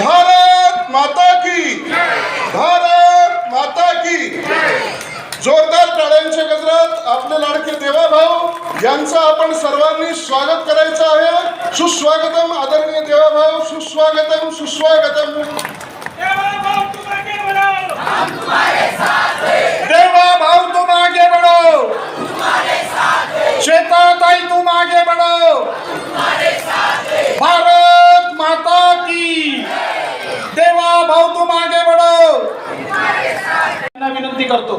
भारत माता की। भारत माता की। जोरदार टाळ्यांच्या गजरात आपले लाडके देवाभाऊ यांचं आपण सर्वांनी स्वागत करायचं आहे. सुस्वागतम आदरणीय देवाभाऊ सुस्वागतम सुस्वागतम. देवा भाऊ तुम आगे बढ़ो. श्वेता ताई तुम आगे बढ़ो. भारत माता की। देवा भाऊ तू मागे बढ़ो विनंती करतो.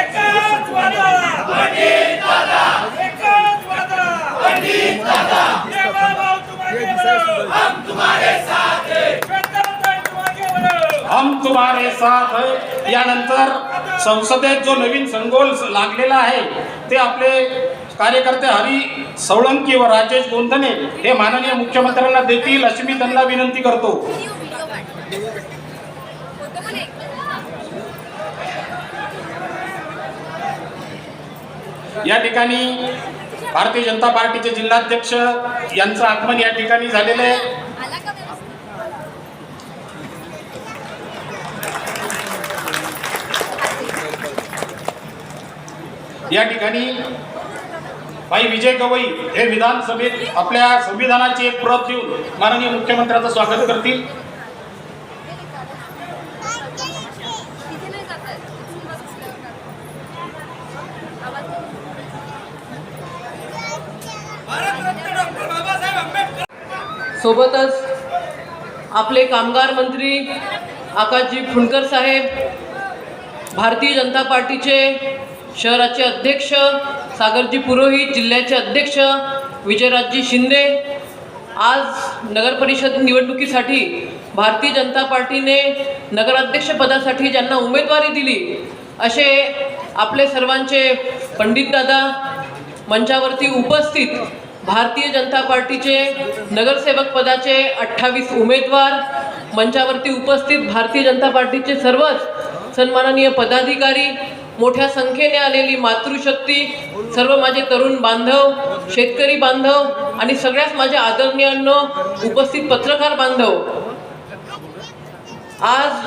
एकच वादा. एकच वादा पंडित दादा देवा भाऊ तुम आगे बढ़ो हम तुम्हारे साथ हम तुम्हारे साथ है। यानंतर संसदेत जो नवीन संगोल लागलेला आहे ते आपले कार्यकर्ते हरी सवळंकी व राजेश गोंधने हे माननीय मुख्यमंत्र्यांना देतील अशी मी त्यांना विनंती करतो. या ठिकाणी भारतीय जनता पार्टीचे जिल्हाध्यक्ष यांचं आगमन या ठिकाणी झालेलं आहे. या ठिकाणी भाई विजय गवई हे विधानसभेत आपल्या संविधानाची एक प्रत देऊन माननीय मुख्यमंत्र्यांचं स्वागत करतील. सोबतच आपले कामगार मंत्री आकाशजी फुंडकर साहेब भारतीय जनता पार्टीचे शहराचे अध्यक्ष सागरजी पुरोहित जिल्ह्याचे अध्यक्ष विजयराजजी शिंदे आज नगरपरिषद निवडणुकीसाठी भारतीय जनता पार्टीने नगराध्यक्षपदासाठी ज्यांना उमेदवारी दिली असे आपले सर्वांचे पंडितदादा मंचावरती उपस्थित भारतीय जनता पार्टीचे नगरसेवक पदाचे अठ्ठावीस उमेदवार मंचावरती उपस्थित भारतीय जनता पार्टीचे सर्वच सन्माननीय पदाधिकारी मोठ्या संख्येने आलेली मातृशक्ती सर्व माझे तरुण बांधव शेतकरी बांधव आणि सगळ्याच माझ्या आदरणीयांनो उपस्थित पत्रकार बांधव. आज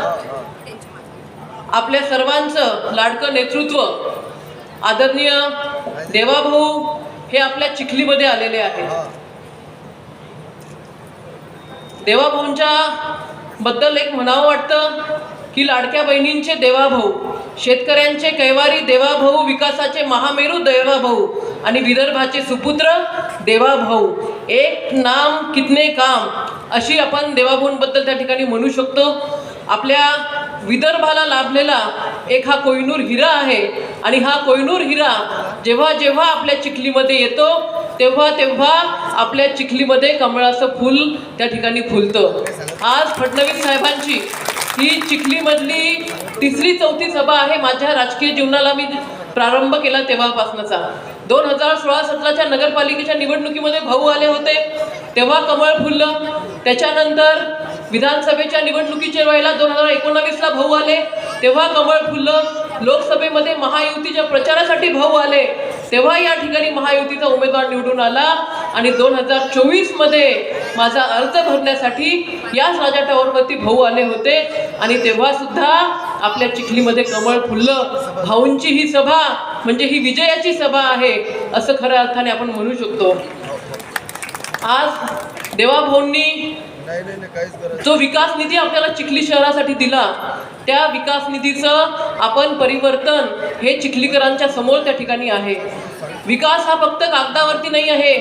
आपल्या सर्वांचं लाडकं नेतृत्व आदरणीय देवाभाऊ हे आपल्या चिखलीमध्ये आलेले आहेत देवाभाऊंच्या बद्दल एक म्हणावं वाटतं की लाडक्या बहिणींचे देवाभाऊ शेतकऱ्यांचे कैवारी देवाभाऊ विकासाचे महामेरू देवाभाऊ आणि विदर्भाचे सुपुत्र देवाभाऊ. एक नाम कितने काम अशी आपण देवाभाऊंबद्दल त्या ठिकाणी म्हणू शकतो. आपल्या विदर्भाला लाभलेला एक हा कोहिनूर हिरा आहे आणि हा कोहिनूर हिरा जेव्हा जेव्हा आपल्या चिखलीमध्ये येतो तेव्हा तेव्हा आपल्या चिखलीमध्ये कमळाचं फूल त्या ठिकाणी फुलतं. आज फडणवीस साहेबांची ही चिखलीमधली तिसरी चौथी सभा आहे माझ्या राजकीय जीवनाला मी प्रारंभ केला तेव्हापासूनचा. दोन हजार सोळा सतराच्या नगरपालिकेच्या निवडणुकीमध्ये भाऊ आले होते तेव्हा कमळ फुललं. त्याच्यानंतर विधानसभेच्या निवडणुकीच्या वेळेला दोन हजार एकोणावीसला भाऊ आले. तेव्हा कमळ फुललं लोकसभेमध्ये महायुतीच्या प्रचारासाठी भाऊ आले. तेव्हा या ठिकाणी महायुतीचा उमेदवार निवडून आला आणि दोन हजार चोवीसमध्ये माझा अर्ज भरण्यासाठी याच राजा टावरवरती भाऊ आले होते. आणि तेव्हा सुद्धा आपल्या चिखलीमध्ये कमळ फुललं भाऊंची ही सभा म्हणजे ही विजयाची सभा आहे असं खऱ्या अर्थाने आपण म्हणू शकतो. आज देवाभाऊंनी जो विकास निधी आपल्याला चिखली शहरासाठी दिला त्या विकास निधीचं आपण परिवर्तन हे चिखलीकरांच्या समोर त्या ठिकाणी आहे. विकास हा फक्त कागदावरती नाही आहे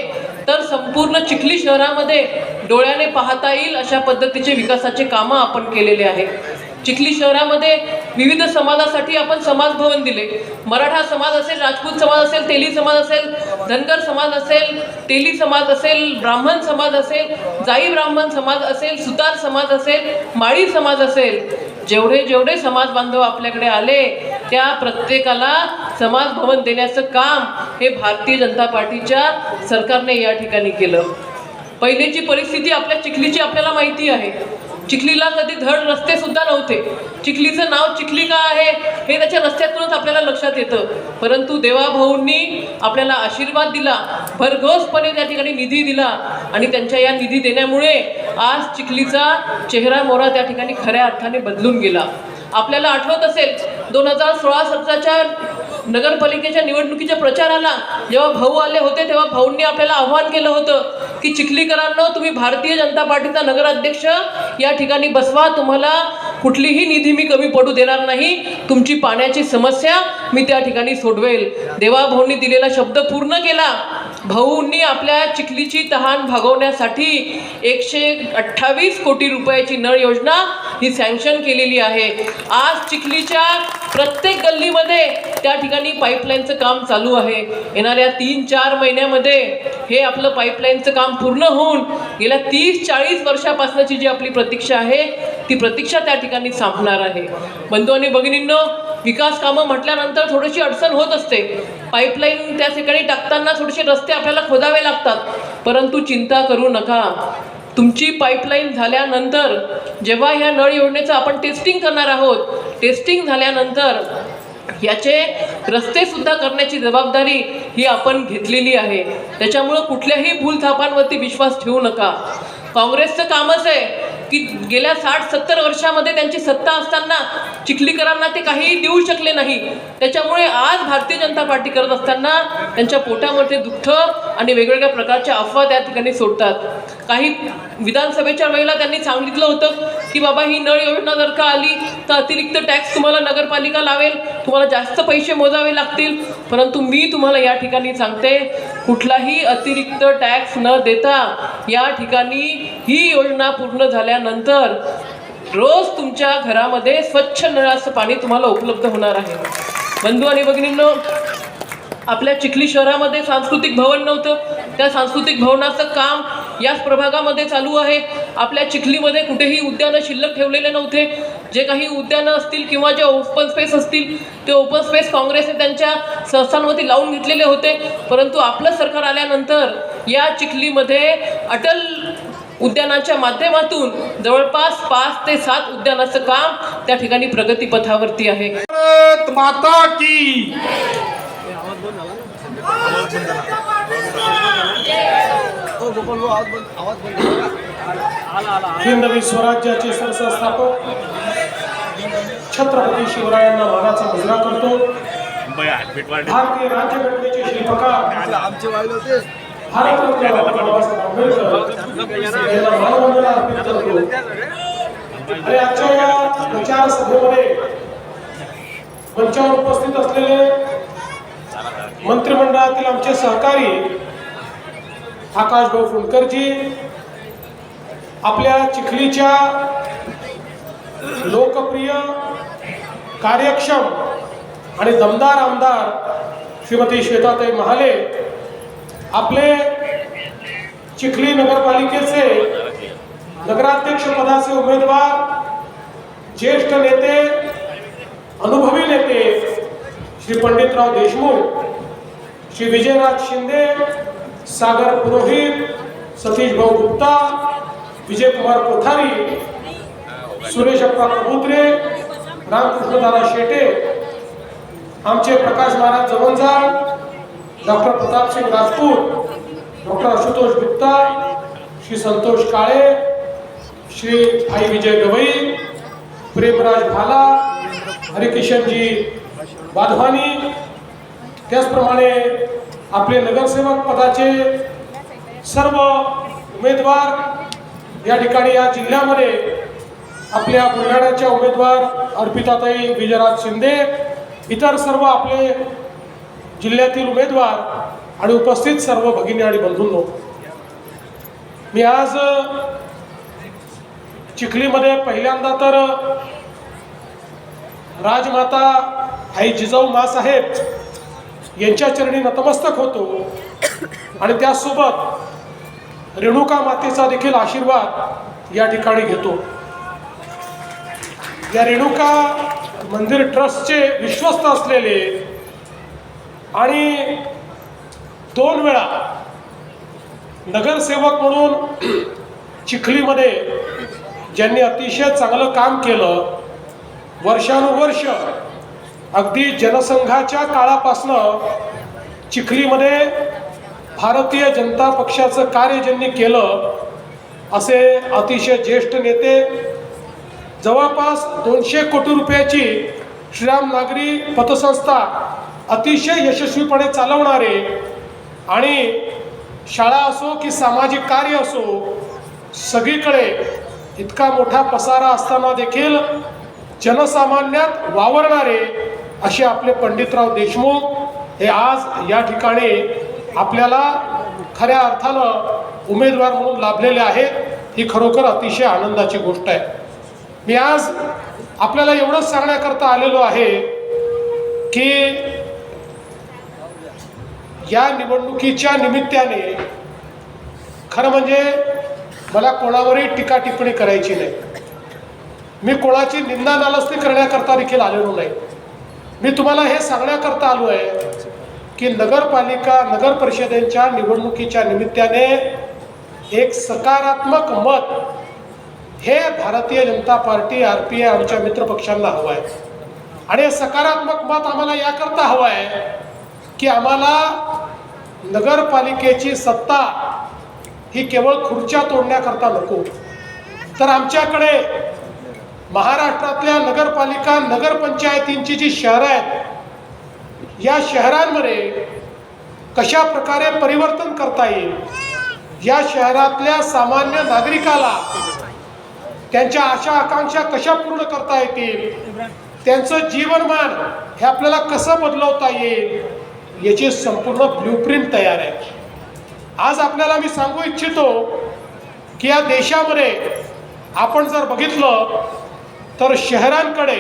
तर संपूर्ण चिखली शहरामध्ये डोळ्याने पाहता येईल अशा पद्धतीचे विकासाचे कामं आपण केलेले आहे. चिखली शहरामध्ये विविध समाजासाठी आपण समाज भवन दिले. मराठा समाज असेल राजपूत समाज असेल तेली समाज असेल धनगर समाज असेल तेली समाज असेल ब्राह्मण समाज असेल जाई ब्राह्मण समाज असेल सुतार समाज असेल माळी समाज असेल जेवढे जेवढे समाज बांधव आपल्याकडे आले त्या प्रत्येकाला समाज भवन देण्याचं काम हे भारतीय जनता पार्टीच्या सरकारने या ठिकाणी केलं. पहिलेची परिस्थिती आपल्या चिखलीची आपल्याला माहिती आहे. चिखलीला कधी धड रस्ते सुद्धा नव्हते. चिखलीचं नाव चिखली का आहे हे त्याच्या रस्त्यातूनच आपल्याला लक्षात येतं. परंतु देवाभाऊंनी आपल्याला आशीर्वाद दिला भरघोसपणे त्या ठिकाणी निधी दिला आणि त्यांच्या या निधी देण्यामुळे आज चिखलीचा चेहरा मोहरा त्या ठिकाणी खऱ्या अर्थाने बदलून गेला. आपल्याला आठवत असेल दोन हजार सोळा सतराच्या नगरपालिकेच्या निवडणुकीच्या प्रचाराला जेव्हा भाऊ आले होते तेव्हा भाऊंनी आपल्याला आव्हान केलं होतं की चिखलीकरांनो तुम्ही भारतीय जनता पार्टीचा नगराध्यक्ष या ठिकाणी बसवा तुम्हाला कुठलीही निधी मी कमी पडू देणार नाही तुमची पाण्याची समस्या मी त्या ठिकाणी सोडवेल. देवा भाऊंनी दिलेला शब्द पूर्ण केला. भाऊंनी आपल्या चिखलीची तहान भागवण्यासाठी एकशे अठ्ठावीस कोटी रुपयाची नळ योजना ही सँक्शन केलेली आहे. आज चिखलीच्या प्रत्येक गल्लीमध्ये त्या ठिकाणी पाईपलाईनचं काम चालू आहे. येणाऱ्या तीन चार महिन्यामध्ये हे आपलं पाईपलाईनचं काम पूर्ण होऊन गेल्या तीस चाळीस वर्षापासूनची जी आपली प्रतीक्षा आहे ती प्रतीक्षा त्या ठिकाणी संपणार आहे. बंधू आणि भगिनींनो विकास कामं म्हटल्यानंतर थोडीशी अडचण होत असते. पाईपलाईन त्या ठिकाणी टाकताना थोडेसे रस्ते आपल्याला खोदावे लागतात. परंतु चिंता करू नका. तुमची पाईपलाईन झाल्यानंतर जेव्हा ह्या नळ योजनेचं आपण टेस्टिंग करणार आहोत टेस्टिंग झाल्यानंतर याचे रस्तेसुद्धा करण्याची जबाबदारी ही आपण घेतलेली आहे. त्याच्यामुळं कुठल्याही भूलथापांवरती विश्वास ठेवू नका. काँग्रेसचं कामच आहे की गेल्या साठ सत्तर वर्षामध्ये त्यांची सत्ता असताना चिखलीकरांना ते काहीही देऊ शकले नाही. त्याच्यामुळे आज भारतीय जनता पार्टी करत असताना त्यांच्या पोटामध्ये दुःख आणि वेगवेगळ्या प्रकारच्या अफवा त्या ठिकाणी सोडतात. काही विधानसभेच्या वेळेला त्यांनी सांगितलं होतं की बाबा ही नळ योजना जर का आली तर अतिरिक्त टॅक्स तुम्हाला नगरपालिका लावेल तुम्हाला जास्त पैसे मोजावे लागतील. परंतु मी तुम्हाला या ठिकाणी सांगते कुठलाही अतिरिक्त टॅक्स न देता या ठिकाणी ही योजना पूर्ण झाल्यानंतर रोज तुमच्या घरामध्ये स्वच्छ नळाचं पाणी तुम्हाला उपलब्ध होणार आहे. बंधू आणि भगिनींनो आपल्या चिखली शहरामध्ये सांस्कृतिक भवन नव्हतं. त्या सांस्कृतिक भवनाचं काम याच प्रभागामध्ये चालू आहे. आपल्या चिखलीमध्ये कुठेही उद्यानं शिल्लक ठेवलेले नव्हते. जे काही उद्यानं असतील किंवा जे ओपन स्पेस असतील ते ओपन स्पेस काँग्रेसने त्यांच्या संस्थांवरती लावून घेतलेले होते. परंतु आपलं सरकार आल्यानंतर या चिखलीमध्ये अटल उद्यानाच्या माध्यमातून जवळपास पाच ते सात उद्यानाचं काम त्या ठिकाणी प्रगतीपथावरती आहे. माता की. हिंदवी स्वराज्याचे सरसंस्थापक छत्रपती शिवरायांना मानाचा मुजरा करतो. भारतीय राज्यघटनेचे शिल्पकार आमचे वाढले होते आणि आजच्या या प्रचार सभेमध्ये मंचावर उपस्थित असलेले मंत्रिमंडळातील आमचे सहकारी आकाशभाऊ फुंडकरजी आपल्या चिखलीच्या लोकप्रिय कार्यक्षम आणि दमदार आमदार श्रीमती श्वेताताई महाले आपले चिखली नगरपालिकेचे नगराध्यक्ष पदाचे उमेदवार ज्येष्ठ नेते अनुभवी नेते श्री पंडितराव देशमुख श्री विजयराज शिंदे सागर पुरोहित सतीश भाऊ गुप्ता विजयकुमार कोठारी सुरेश अप्पा कबुत्रे रामकृष्णदादा शेटे आमचे प्रकाश महाराज जवंजाळ डॉक्टर प्रतापसिंग राजपूत डॉक्टर आशुतोष गुप्ता श्री संतोष काळे श्री आई विजय गवई प्रेमराज भाला हरिकिशनजी वाधवानी त्याचप्रमाणे आपले नगरसेवक पदाचे सर्व उमेदवार या ठिकाणी या जिल्ह्यामध्ये आपल्या बुलढाण्याच्या उमेदवार अर्पिताताई विजयराज शिंदे इतर सर्व आपले जिल्ह्यातील उमेदवार आणि उपस्थित सर्व भगिनी आणि बंधूंनो मी आज चिखलीमध्ये पहिल्यांदा तर राजमाता आई जिजाऊ मासाहेब यांच्या चरणी नतमस्तक होतो. आणि त्यासोबत रेणुका मातेचा देखील आशीर्वाद या ठिकाणी घेतो. या रेणुका मंदिर ट्रस्टचे विश्वस्त असलेले आणि दोन वेळा नगरसेवक म्हणून चिखलीमध्ये ज्यांनी अतिशय चांगलं काम केलं वर्षानुवर्ष अगदी जनसंघाच्या काळापासनं चिखलीमध्ये भारतीय जनता पक्षाचं कार्य ज्यांनी केलं असे अतिशय ज्येष्ठ नेते जवळपास दोनशे कोटी रुपयाची श्रीराम नागरी पतसंस्था अतिशय यशस्वीपणे चालवणारे आणि शाळा असो की सामाजिक कार्य असो सगळीकडे इतका मोठा पसारा असताना देखील जनसामान्यात वावरणारे असे आपले पंडितराव देशमुख हे आज या ठिकाणी आपल्याला खऱ्या अर्थानं उमेदवार म्हणून लाभलेले आहेत ही खरोखर अतिशय आनंदाची गोष्ट आहे. मी आज आपल्याला एवढंच सांगण्याकरता आलेलो आहे की या निवडणुकीच्या निमित्ताने खरं म्हणजे मला कोणावरही टीका टिप्पणी करायची नाही. मी कोणाची निंदा नालस्ती करण्याकरता देखील आलेलो नाही. मी तुम्हाला हे सांगण्याकरता आलो आहे की नगरपालिका नगर परिषदेच्या निवडणुकीच्या निमित्ताने एक सकारात्मक मत हे Bharatiya Janata party R P I आमच्या मित्रपक्षांना हवं आहे. आणि सकारात्मक मत आम्हाला याकरता हवं आहे की आम्हाला नगरपालिकेची सत्ता ही केवळ खुर्च्या तोडण्याकरता नको तर आमच्याकडे महाराष्ट्रातल्या नगरपालिका नगरपंचायतींची जी शहरं आहेत या शहरांमध्ये कशा प्रकारे परिवर्तन करता येईल? या शहरातल्या सामान्य नागरिकाला त्यांच्या आशा आकांक्षा कशा पूर्ण करता येतील? त्यांचं जीवनमान हे आपल्याला कसं बदलवता येईल? याची संपूर्ण ब्ल्यूप्रिंट तयार आहे. आज आपल्याला मी सांगू इच्छितो की या देशामध्ये आपण जर बघितलं तर शहरांकडे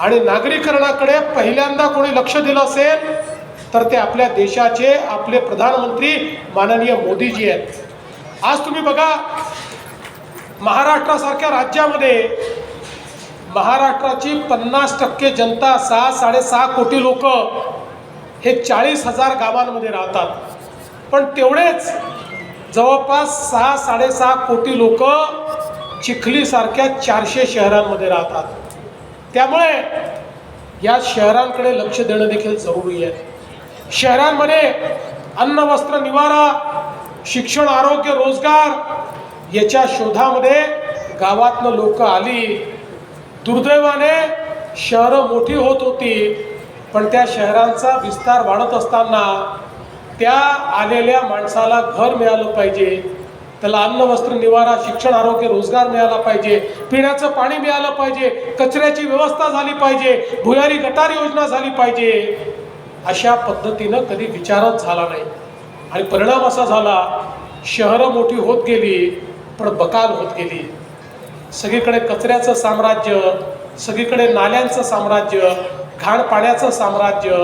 आणि नागरीकरणाकडे पहिल्यांदा कोणी लक्ष दिलं असेल तर ते आपल्या देशाचे आपले प्रधानमंत्री माननीय मोदीजी आहेत. आज तुम्ही बघा महाराष्ट्रासारख्या राज्यामध्ये महाराष्ट्राची पन्नास टक्के जनता सहा साडेसहा कोटी लोक हे चाळीस हजार गावांमध्ये राहतात. पण तेवढेच जवळपास सहा साडेसहा कोटी लोक चिखलीसारख्या चारशे शहरांमध्ये राहतात. त्यामुळे या शहरांकडे लक्ष देणं देखील जरुरी आहे. शहरांमध्ये अन्न वस्त्र निवारा शिक्षण आरोग्य रोजगार याच्या शोधामध्ये गावातनं लोक आली. दुर्दैवाने शहरं मोठी होत होती पण त्या शहरांचा विस्तार वाढत असताना त्या आलेल्या माणसाला घर मिळालं पाहिजे. त्याला अन्न वस्त्र निवारा शिक्षण आरोग्य रोजगार मिळाला पाहिजे. पिण्याचं पाणी मिळालं पाहिजे. कचऱ्याची व्यवस्था झाली पाहिजे. भुयारी गटार योजना झाली पाहिजे. अशा पद्धतीनं कधी विचारच झाला नाही. आणि परिणाम असा झाला शहरं मोठी होत गेली पण बकाल होत गेली. सगळीकडे कचऱ्याचं साम्राज्य सगळीकडे नाल्यांचं साम्राज्य घाण पाण्याचं साम्राज्य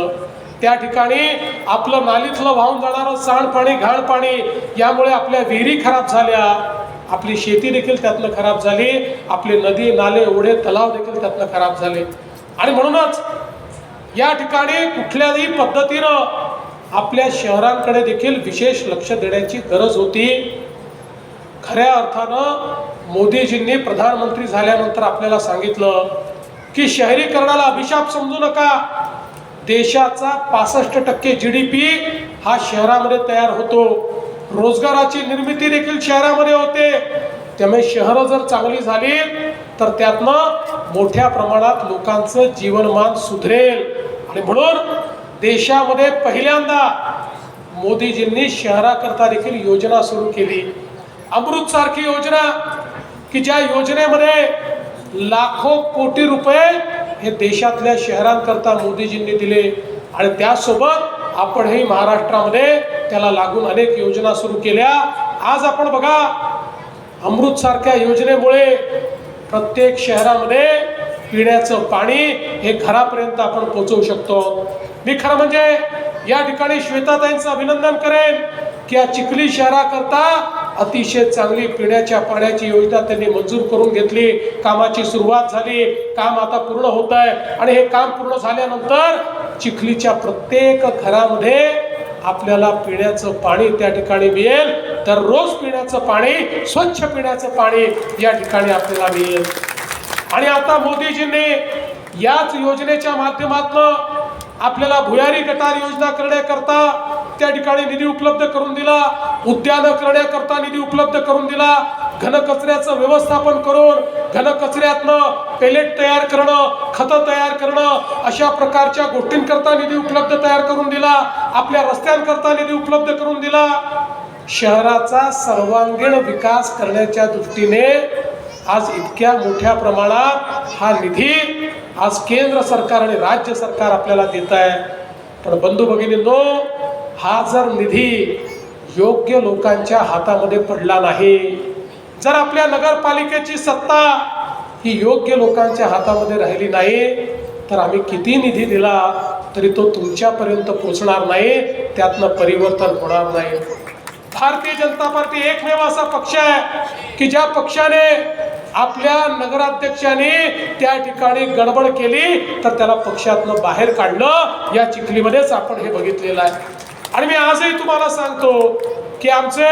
त्या ठिकाणी आपलं नालीतलं वाहून जाणारं सांडपाणी घाणपाणी यामुळे आपल्या विहिरी खराब झाल्या. आपली शेती देखील त्यातनं खराब झाली. आपले नदी नाले ओढे तलाव देखील त्यातनं खराब झाले. आणि म्हणूनच या ठिकाणी कुठल्याही पद्धतीनं आपल्या शहरांकडे देखील विशेष लक्ष देण्याची गरज होती. खऱ्या अर्थानं मोदीजींनी प्रधानमंत्री झाल्यानंतर आपल्याला सांगितलं की शहरीकरणाला अभिशाप समजू नका. देशाचा पासष्ट टक्के जी डी पी हा शहरामध्ये तयार होतो. रोजगाराची निर्मिती देखील शहरामध्ये होते. त्यामुळे शहरं जर चांगली झाली तर त्यातनं मोठ्या प्रमाणात लोकांचं जीवनमान सुधरेल. आणि म्हणून देशामध्ये पहिल्यांदा मोदीजींनी शहराकरता देखील योजना सुरू केली. अमृत सारखी योजना की ज्या योजनेमध्ये लाखो कोटी रुपये हे देशातल्या शहरांकरता मोदीजींनी दिले. आणि त्यासोबत आपणही महाराष्ट्रामध्ये त्याला लागून अनेक योजना सुरू केल्या. आज आपण बघा अमृतसारख्या योजनेमुळे प्रत्येक शहरामध्ये पिण्याचं पाणी हे घरापर्यंत आपण पोचवू शकतो. मी खरं म्हणजे या ठिकाणी श्वेताताईंचं अभिनंदन करेन की या चिखली शहराकरता अतिशय चांगली पिण्याच्या पाण्याची योजना त्यांनी मंजूर करून घेतली. कामाची सुरुवात झाली. काम आता पूर्ण होत आहे. आणि हे काम पूर्ण झाल्यानंतर चिखलीच्या प्रत्येक घरामध्ये आपल्याला पिण्याचं पाणी त्या ठिकाणी मिळेल. तर रोज पिण्याचं पाणी स्वच्छ पिण्याचं पाणी या ठिकाणी आपल्याला मिळेल. आणि आता मोदीजींनी याच योजनेच्या माध्यमातून आपल्याला भुयारी गटार योजना करण्याकरता त्या ठिकाणी निधी उपलब्ध करून दिला उद्यानं करण्याकरता निधी उपलब्ध करून दिला. घनकचऱ्याचं व्यवस्थापन करून घनकचऱ्यातनं पेलेट तयार करणं खतं तयार करणं अशा प्रकारच्या गोष्टींकरता निधी उपलब्ध तयार करून दिला. आपल्या रस्त्यांकरता निधी उपलब्ध करून दिला. शहराचा सर्वांगीण विकास करण्याच्या दृष्टीने आज इतक्या मोठ्या प्रमाणात हा निधी आज केंद्र सरकार आणि राज्य सरकार आपल्याला देत आहे. पण बंधू भगिनींनो हा जर निधी योग्य लोकांच्या हातामध्ये पडला नाही जर आपल्या नगरपालिकेची सत्ता ही योग्य लोकांच्या हातामध्ये राहिली नाही तर आम्ही किती निधी दिला तरी तो तुमच्यापर्यंत पोचणार नाही त्यातनं परिवर्तन होणार नाही. भारतीय जनता पार्टी एकमेव असा पक्ष आहे की ज्या पक्षाने आपल्या नगराध्यक्षाने त्या ठिकाणी गडबड केली तर त्याला पक्षातनं बाहेर काढलं या चिखलीमध्येच आपण हे बघितलेलं आहे. आणि मी आजही तुम्हाला सांगतो की आमचे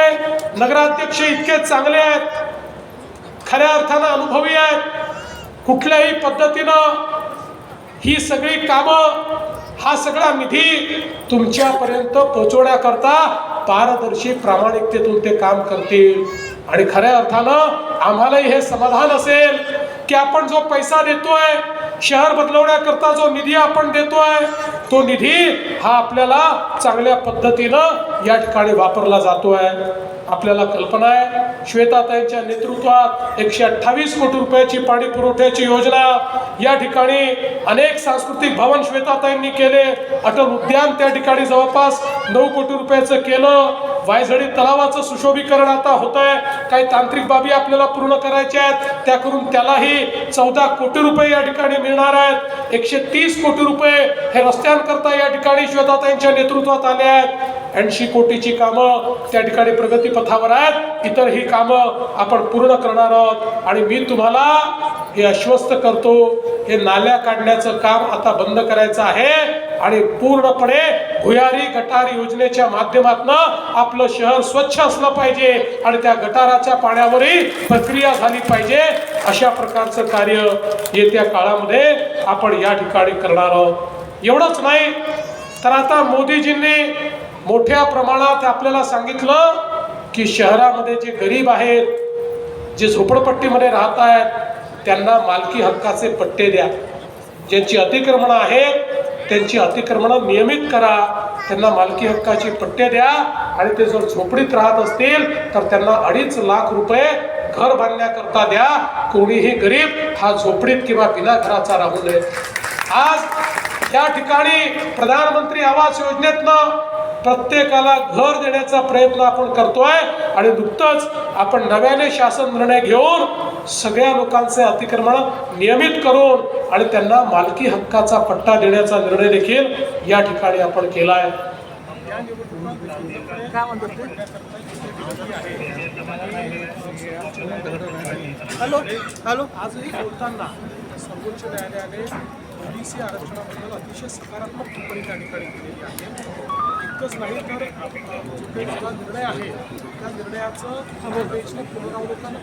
नगराध्यक्ष इतके चांगले आहेत खऱ्या अर्थानं अनुभवी आहेत. कुठल्याही पद्धतीनं ही सगळी कामं हा सगळा निधी तुमच्यापर्यंत पोहोचवण्याकरता पारदर्शी प्रामाणिकतेतून ते काम करतील. आणि खऱ्या अर्थानं आम्हालाही हे समाधान असेल की आपण जो पैसा देतोय शहर बदलवण्याकरता जो निधी आपण देतोय तो निधी हा आपल्याला चांगल्या पद्धतीनं या ठिकाणी वापरला जातोय. आपल्याला कल्पना आहे श्वेताताईंच्या नेतृत्वात एकशे अठ्ठावीस कोटी रुपयाची पाणी पुरवठ्याची योजना या ठिकाणी अनेक सांस्कृतिक भवन श्वेताताईंनी केले. अटल उद्यान त्या ठिकाणी जवळपास नऊ कोटी रुपयाचं केलं. वायझडी तलावाचं सुशोभीकरण आता होत आहे काही तांत्रिक बाबी आपल्याला पूर्ण करायच्या आहेत. त्या करून त्यालाही चौदा कोटी रुपये या ठिकाणी मिळणार आहेत. एकशे तीस कोटी रुपये हे रस्त्यांकरता या ठिकाणी श्वेताताईंच्या नेतृत्वात आले आहेत. ऐंशी कोटीची कामं त्या ठिकाणी प्रगतीपथावर आहेत. इतर ही कामं आपण पूर्ण करणार आहोत. आणि मी तुम्हाला हे आश्वस्त करतो हे नाल्या काढण्याचं काम आता बंद करायचं आहे. आणि पूर्णपणे भुयारी गटार योजनेच्या माध्यमातून आपलं शहर स्वच्छ असलं पाहिजे आणि त्या गटाराच्या पाण्यावरही प्रक्रिया झाली पाहिजे. अशा प्रकारचं कार्य येत्या काळामध्ये आपण या ठिकाणी करणार आहोत. एवढंच नाही तर आता मोदीजींनी मोठ्या प्रमाणात आपल्याला सांगितलं की शहरामध्ये जे गरीब आहेत जे झोपडपट्टीमध्ये राहत आहेत त्यांना मालकी हक्काचे पट्टे द्या. ज्यांची अतिक्रमणं आहेत त्यांची अतिक्रमणं नियमित करा. त्यांना मालकी हक्काची पट्टे द्या. आणि ते जर झोपडीत राहत असतील तर त्यांना अडीच लाख रुपये घर बांधण्याकरता द्या. कोणीही गरीब हा झोपडीत किंवा बिना घराचा राहू नये. आज या ठिकाणी प्रधानमंत्री आवास योजनेतनं प्रत्येकाला घर देण्याचा प्रयत्न आपण करतोय आणि नुकतंच आपण नव्याने शासन निर्णय घेऊन सगळ्या लोकांचे अतिक्रमण नियमित करून आणि त्यांना मालकी हक्काचा पट्टा देण्याचा निर्णय देखील या ठिकाणी आपण केला आहे हॅलो? हॅलो? आजही बोलताना सर्वोच्च न्यायालयाने ओबीसी आरक्षणाबद्दल अतिशय सकारात्मक टिप्पणी त्या ठिकाणी केलेली आहे. इतकंच नाही तर जो निर्णय आहे त्या निर्णयाचं बेंचने पुनरावलोकन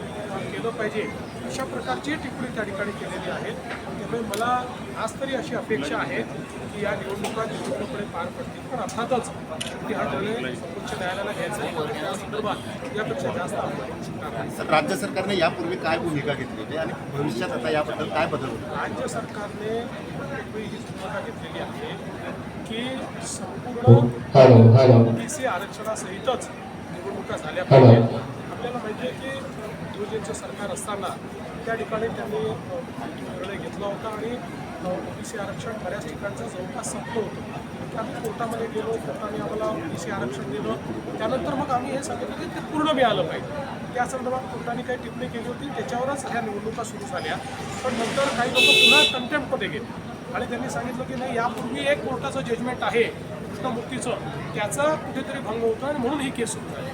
केलं पाहिजे. अशा प्रकारची टिप्पणी त्या ठिकाणी केलेली आहे त्यामुळे मला आज तरी अशी अपेक्षा आहे की या निवडणुका पूर्णपणे पार पडतील. पण अर्थातच शेवटी हा निर्णय सर्वोच्च न्यायालयाला घ्यायचा आहे. त्या संदर्भात यापेक्षा जास्त आपण राज्य सरकारने यापूर्वी काय भूमिका घेतली होती आणि भविष्यात आता याबद्दल काय बदल राज्य सरकारने वेगळी ही भूमिका घेतलेली आहे. की संपूर्ण हॅलो ओबीसी आरक्षणासहितच निवडणुका झाल्या पाहिजे आपल्याला माहिती आहे की युवजेंचं सरकार असताना त्या ठिकाणी त्यांनी निर्णय घेतला होता आणि ओबीसी आरक्षण बऱ्याच ठिकाणचं जवळपास संपलं होतं. आम्ही कोर्टामध्ये गेलो कोर्टाने आम्हाला ओबीसी आरक्षण दिलं. त्यानंतर मग आम्ही हे सांगितलं की ते पूर्ण मिळालं पाहिजे. त्या संदर्भात कोर्टाने काही टिप्पणी केली होती. त्याच्यावरच ह्या निवडणुका सुरू झाल्या. पण नंतर काही लोक पुन्हा कंटेम्पमध्ये गेले. आणि त्यांनी सांगितलं की नाही यापूर्वी एक कोर्टाचं जजमेंट आहे कृष्णमूर्तीचं त्याचा कुठेतरी भंग होतो आणि म्हणून ही केस सुरू झाली